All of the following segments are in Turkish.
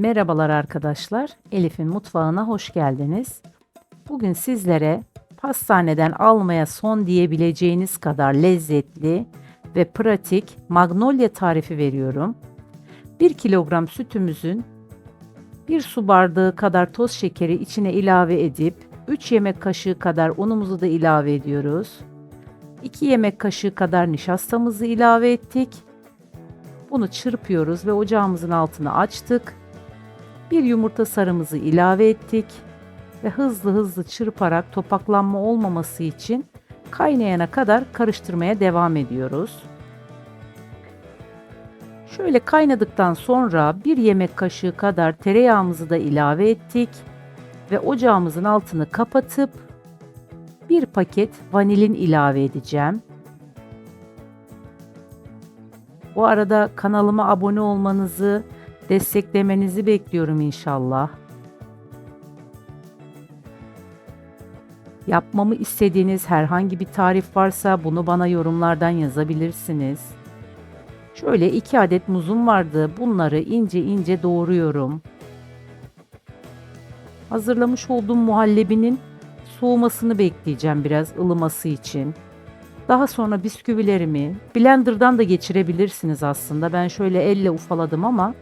Merhabalar arkadaşlar. Elif'in mutfağına hoş geldiniz. Bugün sizlere pastaneden almaya son diyebileceğiniz kadar lezzetli ve pratik magnolia tarifi veriyorum. 1 kilogram sütümüzün 1 su bardağı kadar toz şekeri içine ilave edip 3 yemek kaşığı kadar unumuzu da ilave ediyoruz. 2 yemek kaşığı kadar nişastamızı ilave ettik. Bunu çırpıyoruz ve ocağımızın altını açtık. Bir yumurta sarımızı ilave ettik ve hızlı hızlı çırparak topaklanma olmaması için kaynayana kadar karıştırmaya devam ediyoruz. Şöyle kaynadıktan sonra bir yemek kaşığı kadar tereyağımızı da ilave ettik ve ocağımızın altını kapatıp bir paket vanilin ilave edeceğim. Bu arada kanalıma abone olmanızı, desteklemenizi bekliyorum inşallah. Yapmamı istediğiniz herhangi bir tarif varsa bunu bana yorumlardan yazabilirsiniz. Şöyle iki adet muzum vardı. Bunları ince ince doğruyorum. Hazırlamış olduğum muhallebinin soğumasını bekleyeceğim biraz ılıması için. Daha sonra bisküvilerimi blenderdan da geçirebilirsiniz aslında. Ben şöyle elle ufaladım ama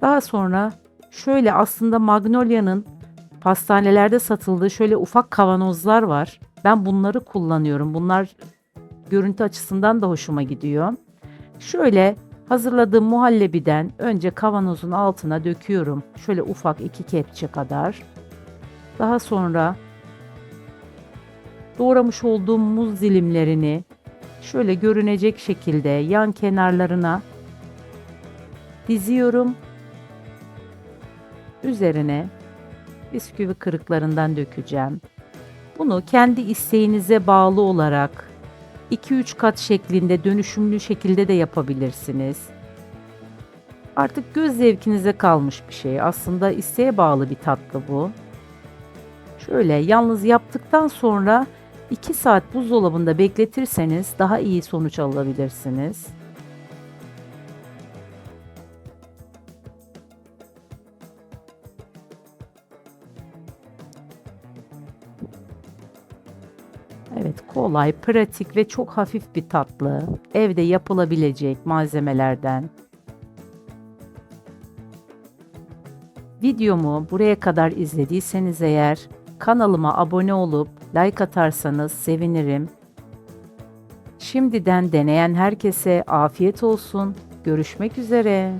daha sonra şöyle aslında Magnolia'nın pastanelerde satıldığı şöyle ufak kavanozlar var. Ben bunları kullanıyorum. Bunlar görüntü açısından da hoşuma gidiyor. Şöyle hazırladığım muhallebiden önce kavanozun altına döküyorum. Şöyle ufak iki kepçe kadar. Daha sonra doğramış olduğum muz dilimlerini şöyle görünecek şekilde yan kenarlarına diziyorum. Üzerine bisküvi kırıklarından dökeceğim. Bunu kendi isteğinize bağlı olarak 2-3 kat şeklinde dönüşümlü şekilde de yapabilirsiniz. Artık göz zevkinize kalmış bir şey. Aslında isteğe bağlı bir tatlı bu. Şöyle yalnız yaptıktan sonra 2 saat buzdolabında bekletirseniz daha iyi sonuç alabilirsiniz. Evet, kolay, pratik ve çok hafif bir tatlı. Evde yapılabilecek malzemelerden. Videomu buraya kadar izlediyseniz eğer kanalıma abone olup like atarsanız sevinirim. Şimdiden deneyen herkese afiyet olsun. Görüşmek üzere.